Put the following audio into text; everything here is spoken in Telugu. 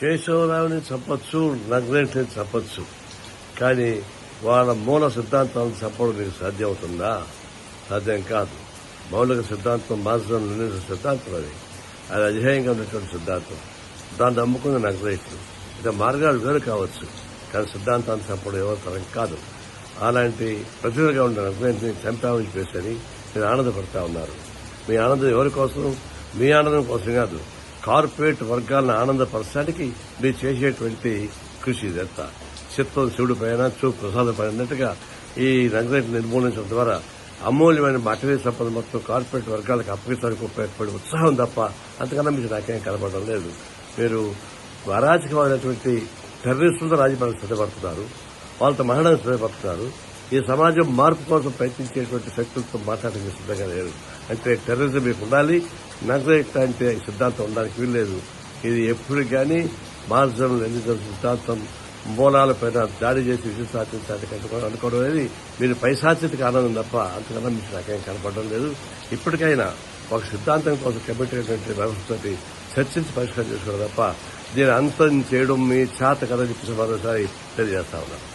కేశవరావుని చెప్పచ్చు నగ్రేట్ని చెప్పచ్చు కానీ వాళ్ళ మూల సిద్ధాంతాలను చెప్పడం మీకు సాధ్యం అవుతుందా సాధ్యం కాదు. మౌలిక సిద్ధాంతం మాత్రం నిర్ణయించిన సిద్ధాంతం అది. అది అధ్యేయంగా ఉన్నటువంటి సిద్ధాంతం. దాన్ని నమ్ముకున్న నగ్రేట్లు ఇక మార్గాలు వేరు కావచ్చు కానీ సిద్ధాంతాన్ని చెప్పడం ఎవరి తరం కాదు. అలాంటి ప్రతిభగా ఉన్న నగ్రేట్ని చంపామని చెప్పేసి మీరు ఆనందపడతా ఉన్నారు. మీ ఆనందం ఎవరి కోసం మీ ఆనందం కోసం కాదు. కార్పొరేట్ వర్గాలను ఆనందపరచడానికి మీరు చేసేటువంటి కృషి ఇదంతా చిత్తం శివుడి పైన చూపు ప్రసాదపడినట్టుగా ఈ నగరేట్ నిర్మూలించడం ద్వారా అమూల్యమైన మటరీ సంపద మొత్తం కార్పొరేట్ వర్గాలకు అప్పగించడానికి ఉపయోగపడే ఉత్సాహం తప్ప అంతకన్నా మీకు నాకేం కనబడడం లేదు. మీరు అరాచకమైనటువంటి టెర్రరిస్టులతో రాజకీయాలకు సిద్ధపడుతున్నారు వాళ్ళతో మహిళలకు సిద్ధపడుతున్నారు ఈ సమాజం మార్పు కోసం ప్రయత్నించేటువంటి శక్తులతో మాట్లాడడానికి సిద్ధంగా లేదు. అంటే టెర్రరిజం మీకు ఉండాలి. నక్సలైట్ అంటే సిద్ధాంతం ఉండడానికి వీల్లేదు. ఇది ఎప్పుడు కానీ మార్జం ఎన్నికల సిద్ధాంతం మూలాలపైన దాడి చేసి విజయం సాధించడానికి అనుకోవడం అనేది మీరు పైశాచితికి ఆనందం తప్ప అంతకన్నా మీకు నాకేం కనపడడం లేదు. ఇప్పటికైనా ఒక సిద్ధాంతం కోసం కమిటీ అయినటువంటి వ్యవస్థతోటి చర్చించి పరిష్కారం చేసుకోవడం తప్ప దీని అంతం చేయడం మీ చేత కథ చెప్పి మరోసారి తెలియజేస్తా ఉన్నాను.